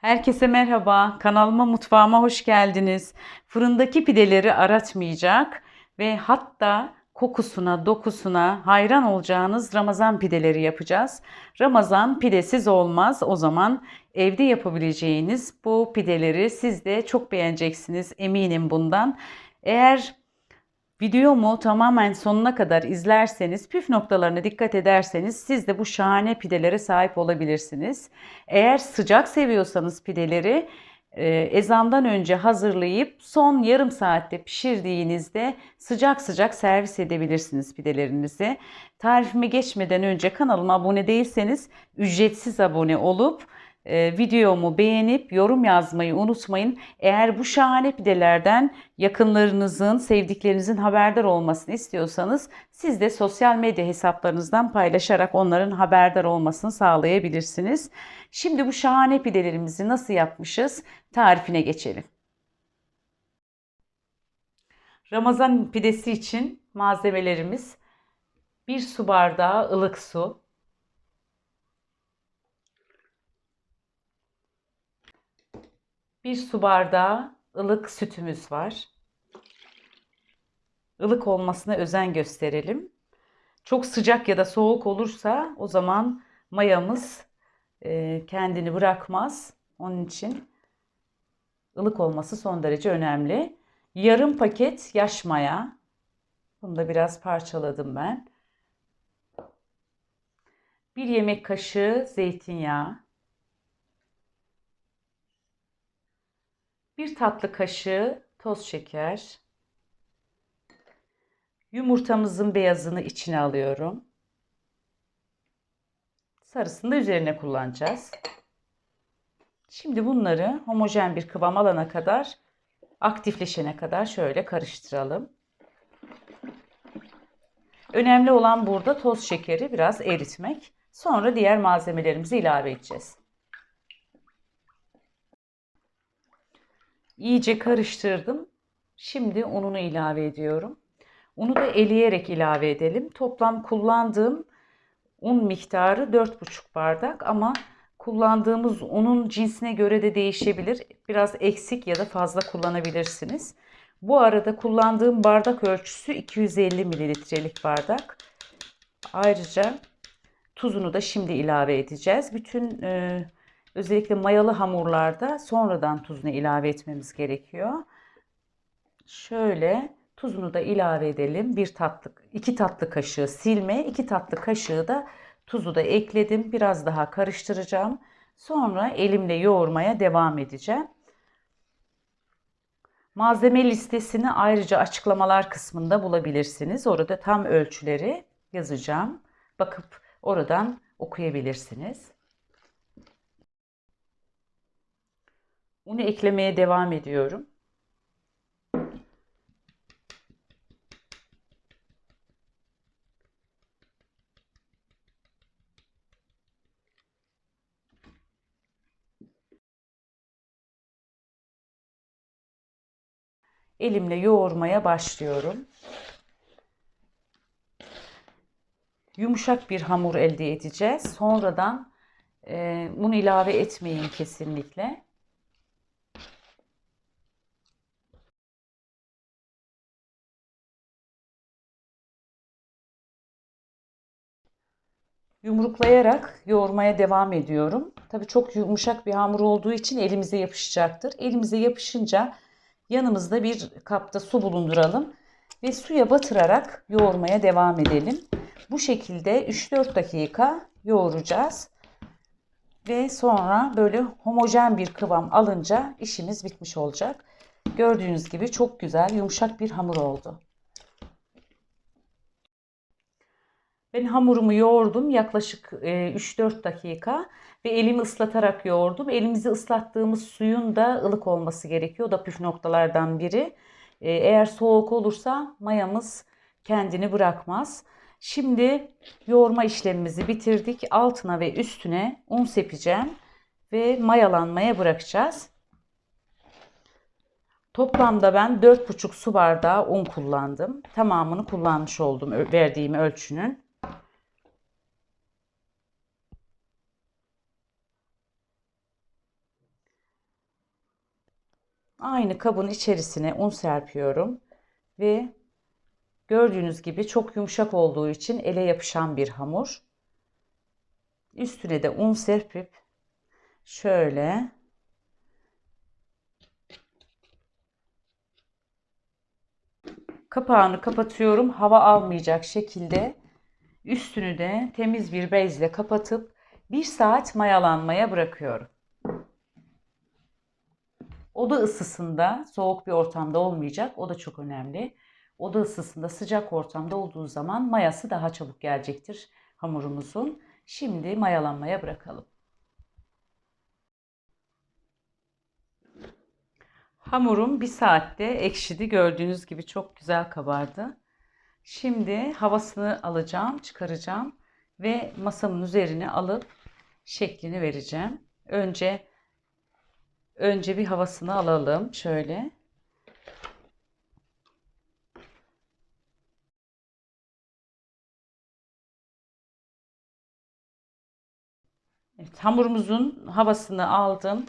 Herkese merhaba. Kanalıma, mutfağıma hoş geldiniz. Fırındaki pideleri aratmayacak ve hatta kokusuna, dokusuna hayran olacağınız Ramazan pideleri yapacağız. Ramazan pidesiz olmaz. O zaman evde yapabileceğiniz bu pideleri siz de çok beğeneceksiniz. Eminim bundan. Eğer Videomu tamamen sonuna kadar izlerseniz, püf noktalarına dikkat ederseniz siz de bu şahane pidelere sahip olabilirsiniz. Eğer sıcak seviyorsanız pideleri e, ezandan önce hazırlayıp son yarım saatte pişirdiğinizde sıcak sıcak servis edebilirsiniz pidelerinizi. Tarifime geçmeden önce kanalıma abone değilseniz ücretsiz abone olup e, videomu beğenip yorum yazmayı unutmayın. Eğer bu şahane pidelerden yakınlarınızın, sevdiklerinizin haberdar olmasını istiyorsanız siz de sosyal medya hesaplarınızdan paylaşarak onların haberdar olmasını sağlayabilirsiniz. Şimdi bu şahane pidelerimizi nasıl yapmışız tarifine geçelim. Ramazan pidesi için malzemelerimiz 1 su bardağı ılık su, 1 su bardağı ılık sütümüz var. Ilık olmasına özen gösterelim. Çok sıcak ya da soğuk olursa o zaman mayamız e, kendini bırakmaz. Onun için ılık olması son derece önemli. Yarım paket yaş maya. Bunu da biraz parçaladım ben. Bir yemek kaşığı zeytinyağı. Bir tatlı kaşığı toz şeker. Yumurtamızın beyazını içine alıyorum. Sarısını da üzerine kullanacağız. Şimdi bunları homojen bir kıvam alana kadar, aktifleşene kadar şöyle karıştıralım. Önemli olan burada toz şekeri biraz eritmek. Sonra diğer malzemelerimizi ilave edeceğiz. İyice karıştırdım. Şimdi ununu ilave ediyorum. Unu da eleyerek ilave edelim. Toplam kullandığım un miktarı 4,5 bardak ama kullandığımız unun cinsine göre de değişebilir. Biraz eksik ya da fazla kullanabilirsiniz. Bu arada kullandığım bardak ölçüsü 250 mililitrelik bardak. Ayrıca tuzunu da şimdi ilave edeceğiz. Bütün e, Özellikle mayalı hamurlarda sonradan tuzunu ilave etmemiz gerekiyor. Şöyle tuzunu da ilave edelim. Bir tatlı, iki tatlı kaşığı silme, iki tatlı kaşığı da tuzu da ekledim. Biraz daha karıştıracağım. Sonra elimle yoğurmaya devam edeceğim. Malzeme listesini ayrıca açıklamalar kısmında bulabilirsiniz. Orada tam ölçüleri yazacağım. Bakıp oradan okuyabilirsiniz. Unu eklemeye devam ediyorum. Elimle yoğurmaya başlıyorum. Yumuşak bir hamur elde edeceğiz. Sonradan e, un ilave etmeyin kesinlikle. Yumruklayarak yoğurmaya devam ediyorum. Tabii çok yumuşak bir hamur olduğu için elimize yapışacaktır. Elimize yapışınca yanımızda bir kapta su bulunduralım ve suya batırarak yoğurmaya devam edelim. Bu şekilde 3-4 dakika yoğuracağız. Ve sonra böyle homojen bir kıvam alınca işimiz bitmiş olacak. Gördüğünüz gibi çok güzel yumuşak bir hamur oldu. Ben hamurumu yoğurdum yaklaşık 3-4 dakika ve elimi ıslatarak yoğurdum. Elimizi ıslattığımız suyun da ılık olması gerekiyor. O da püf noktalardan biri. Eğer soğuk olursa mayamız kendini bırakmaz. Şimdi yoğurma işlemimizi bitirdik. Altına ve üstüne un sepeceğim ve mayalanmaya bırakacağız. Toplamda ben 4,5 su bardağı un kullandım. Tamamını kullanmış oldum verdiğim ölçünün. Aynı kabın içerisine un serpiyorum ve gördüğünüz gibi çok yumuşak olduğu için ele yapışan bir hamur. Üstüne de un serpip şöyle kapağını kapatıyorum. Hava almayacak şekilde üstünü de temiz bir bezle kapatıp 1 saat mayalanmaya bırakıyorum. Oda ısısında soğuk bir ortamda olmayacak. O da çok önemli. Oda ısısında sıcak ortamda olduğu zaman mayası daha çabuk gelecektir hamurumuzun. Şimdi mayalanmaya bırakalım. Hamurum bir saatte ekşidi. Gördüğünüz gibi çok güzel kabardı. Şimdi havasını alacağım, çıkaracağım ve masamın üzerine alıp şeklini vereceğim. Önce önce bir havasını alalım şöyle. Evet, hamurumuzun havasını aldım.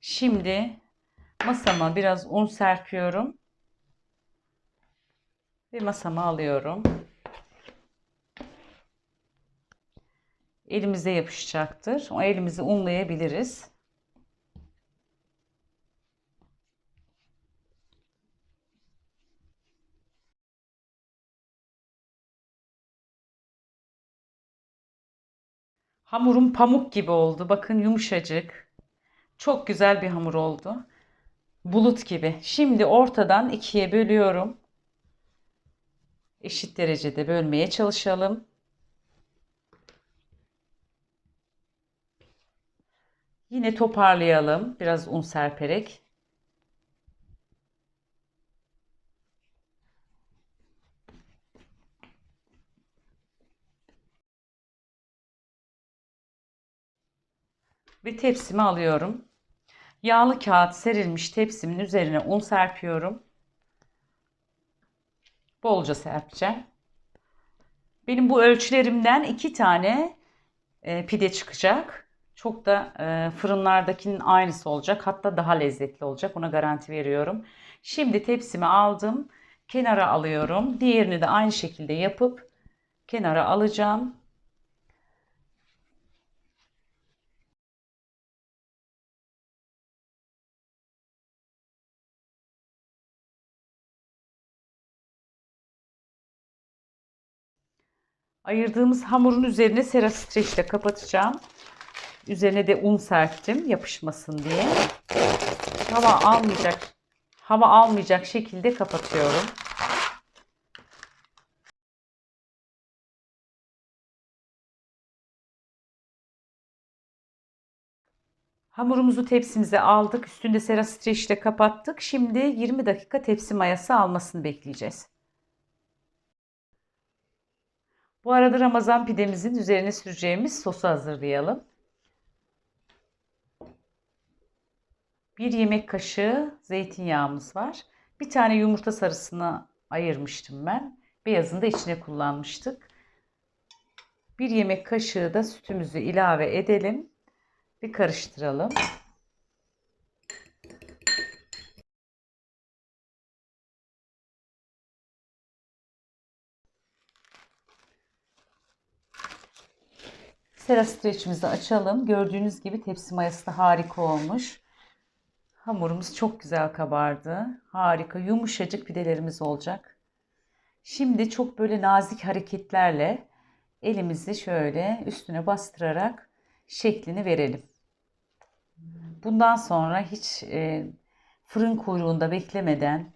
Şimdi masama biraz un serpiyorum. Ve masama alıyorum. Elimize yapışacaktır. O elimizi unlayabiliriz. Hamurum pamuk gibi oldu. Bakın yumuşacık. Çok güzel bir hamur oldu. Bulut gibi. Şimdi ortadan ikiye bölüyorum. Eşit derecede bölmeye çalışalım. Yine toparlayalım. Biraz un serperek. Ve tepsimi alıyorum. Yağlı kağıt serilmiş tepsimin üzerine un serpiyorum. Bolca serpeceğim. Benim bu ölçülerimden iki tane e, pide çıkacak. Çok da e, fırınlardakinin aynısı olacak. Hatta daha lezzetli olacak. Ona garanti veriyorum. Şimdi tepsimi aldım. Kenara alıyorum. Diğerini de aynı şekilde yapıp kenara alacağım. Ayırdığımız hamurun üzerine sera streçle kapatacağım. Üzerine de un serptim yapışmasın diye. Hava almayacak hava almayacak şekilde kapatıyorum. Hamurumuzu tepsimize aldık. Üstünde sera streçle kapattık. Şimdi 20 dakika tepsi mayası almasını bekleyeceğiz. Bu arada Ramazan pidemizin üzerine süreceğimiz sosu hazırlayalım. Bir yemek kaşığı zeytinyağımız var. Bir tane yumurta sarısını ayırmıştım ben. Beyazını da içine kullanmıştık. Bir yemek kaşığı da sütümüzü ilave edelim. Bir karıştıralım. Sera streçimizi açalım. Gördüğünüz gibi tepsi mayası da harika olmuş. Hamurumuz çok güzel kabardı. Harika, yumuşacık pidelerimiz olacak. Şimdi çok böyle nazik hareketlerle elimizi şöyle üstüne bastırarak şeklini verelim. Bundan sonra hiç e, fırın kuyruğunda beklemeden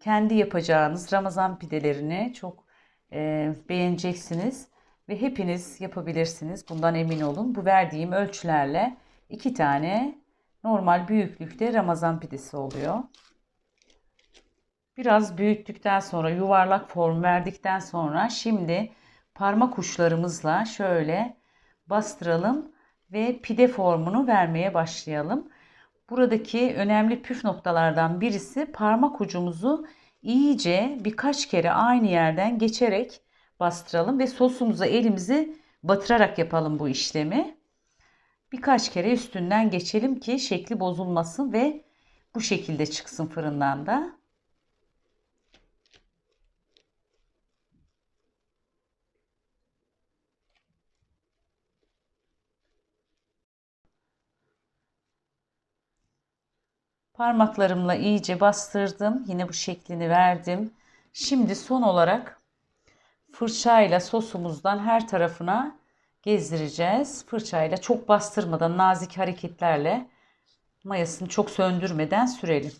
kendi yapacağınız Ramazan pidelerini çok e, beğeneceksiniz ve hepiniz yapabilirsiniz. Bundan emin olun. Bu verdiğim ölçülerle iki tane normal büyüklükte Ramazan pidesi oluyor. Biraz büyüttükten sonra yuvarlak form verdikten sonra şimdi parmak uçlarımızla şöyle bastıralım ve pide formunu vermeye başlayalım. Buradaki önemli püf noktalardan birisi parmak ucumuzu iyice birkaç kere aynı yerden geçerek bastıralım ve sosumuza elimizi batırarak yapalım bu işlemi. Birkaç kere üstünden geçelim ki şekli bozulmasın ve Bu şekilde çıksın fırından da. Parmaklarımla iyice bastırdım. Yine bu şeklini verdim. Şimdi son olarak fırçayla sosumuzdan her tarafına gezdireceğiz. Fırçayla çok bastırmadan nazik hareketlerle mayasını çok söndürmeden sürelim.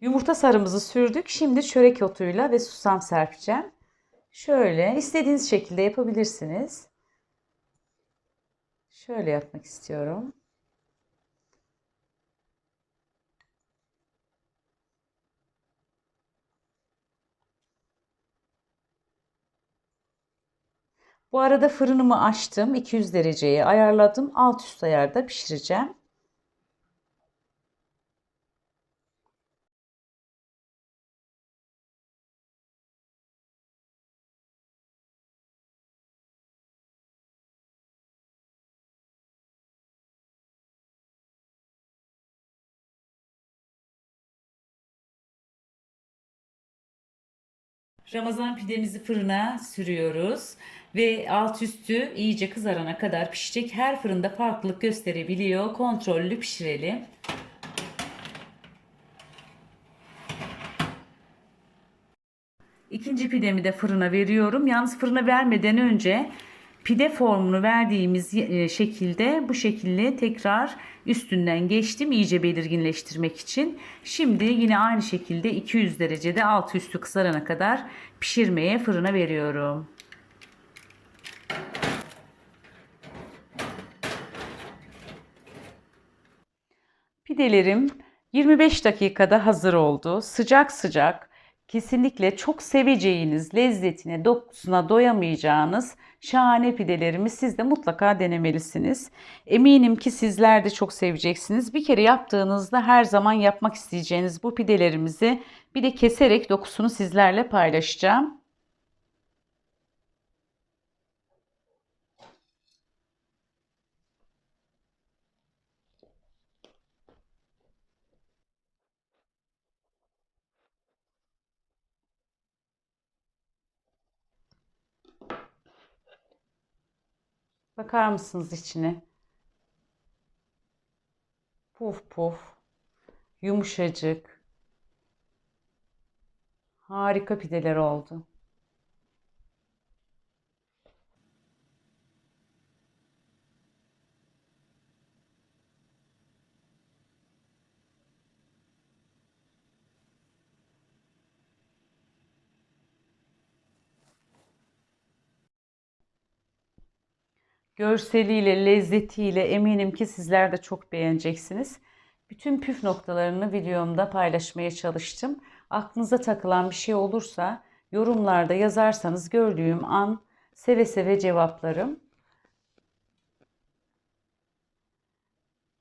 Yumurta sarımızı sürdük. Şimdi çörek otuyla ve susam serpeceğim. Şöyle istediğiniz şekilde yapabilirsiniz. Şöyle yapmak istiyorum. Bu arada fırınımı açtım. 200 dereceye ayarladım. Alt üst ayarda pişireceğim. Ramazan pidemizi fırına sürüyoruz ve alt üstü iyice kızarana kadar pişecek. Her fırında farklılık gösterebiliyor. Kontrollü pişirelim. İkinci pidemi de fırına veriyorum. Yalnız fırına vermeden önce pide formunu verdiğimiz e, şekilde bu şekilde tekrar üstünden geçtim iyice belirginleştirmek için. Şimdi yine aynı şekilde 200 derecede altı üstü kızarana kadar pişirmeye fırına veriyorum. Pidelerim 25 dakikada hazır oldu. Sıcak sıcak kesinlikle çok seveceğiniz, lezzetine, dokusuna doyamayacağınız şahane pidelerimi siz de mutlaka denemelisiniz. Eminim ki sizler de çok seveceksiniz. Bir kere yaptığınızda her zaman yapmak isteyeceğiniz bu pidelerimizi bir de keserek dokusunu sizlerle paylaşacağım. Bakar mısınız içine? Puf puf. Yumuşacık. Harika pideler oldu. Görseliyle, lezzetiyle eminim ki sizler de çok beğeneceksiniz. Bütün püf noktalarını videomda paylaşmaya çalıştım. Aklınıza takılan bir şey olursa yorumlarda yazarsanız gördüğüm an seve seve cevaplarım.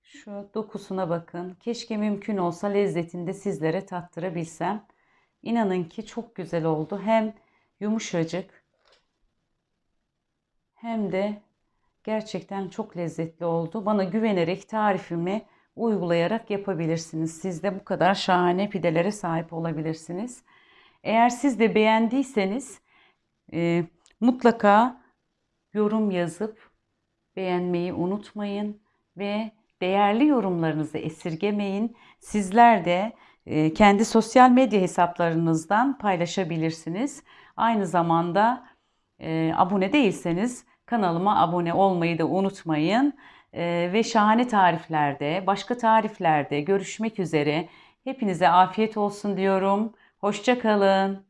Şu dokusuna bakın. Keşke mümkün olsa lezzetini de sizlere tattırabilsem. İnanın ki çok güzel oldu. Hem yumuşacık hem de Gerçekten çok lezzetli oldu. Bana güvenerek tarifimi uygulayarak yapabilirsiniz. Siz de bu kadar şahane pidelere sahip olabilirsiniz. Eğer siz de beğendiyseniz e, mutlaka yorum yazıp beğenmeyi unutmayın ve değerli yorumlarınızı esirgemeyin. Sizler de e, kendi sosyal medya hesaplarınızdan paylaşabilirsiniz. Aynı zamanda e, abone değilseniz Kanalıma abone olmayı da unutmayın. Ee, ve şahane tariflerde, başka tariflerde görüşmek üzere. Hepinize afiyet olsun diyorum. Hoşçakalın.